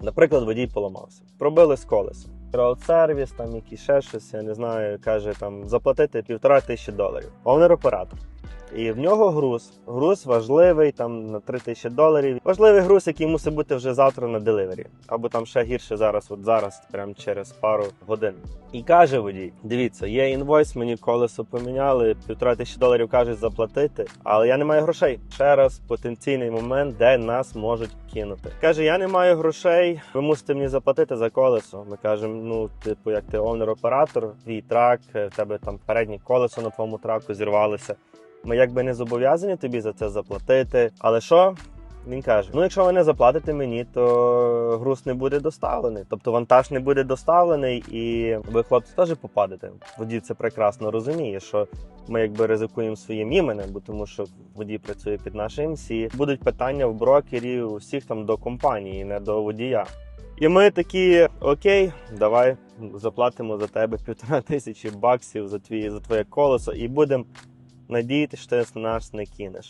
Наприклад, водій поламався, пробили з колесом. Краудсервіс, там якісь ще щось, я не знаю, каже там заплатити півтора тисячі доларів. Овнер-оператор. І в нього груз. Груз важливий, там на 3 тисячі доларів. Важливий груз, який мусить бути вже завтра на деливері. Або там ще гірше зараз, от зараз, прямо через пару годин. І каже водій: дивіться, є інвойс, мені колесо поміняли, півтора тисячі доларів кажуть заплатити, але я не маю грошей. Ще раз потенційний момент, де нас можуть кинути. Каже, я не маю грошей, ви мусите мені заплатити за колесо. Ми кажемо, ну, типу, як ти овнер-оператор, твій трак, е, в тебе там переднє колесо на твоєму траку зірвалося. Ми якби не зобов'язані тобі за це заплатити. Але що? Він каже: ну, якщо ви не заплатите мені, то груз не буде доставлений. Тобто вантаж не буде доставлений, і ви, хлопці, теж попадете. Водій це прекрасно розуміє, що ми якби ризикуємо своїм іменем, бо тому що водій працює під нашим МС. Будуть питання в брокерів, усіх там до компанії, не до водія. І ми такі, окей, давай заплатимо за тебе півтора тисячі баксів за твій за твоє колесо, і будемо надіятися, що ти нас не кинеш.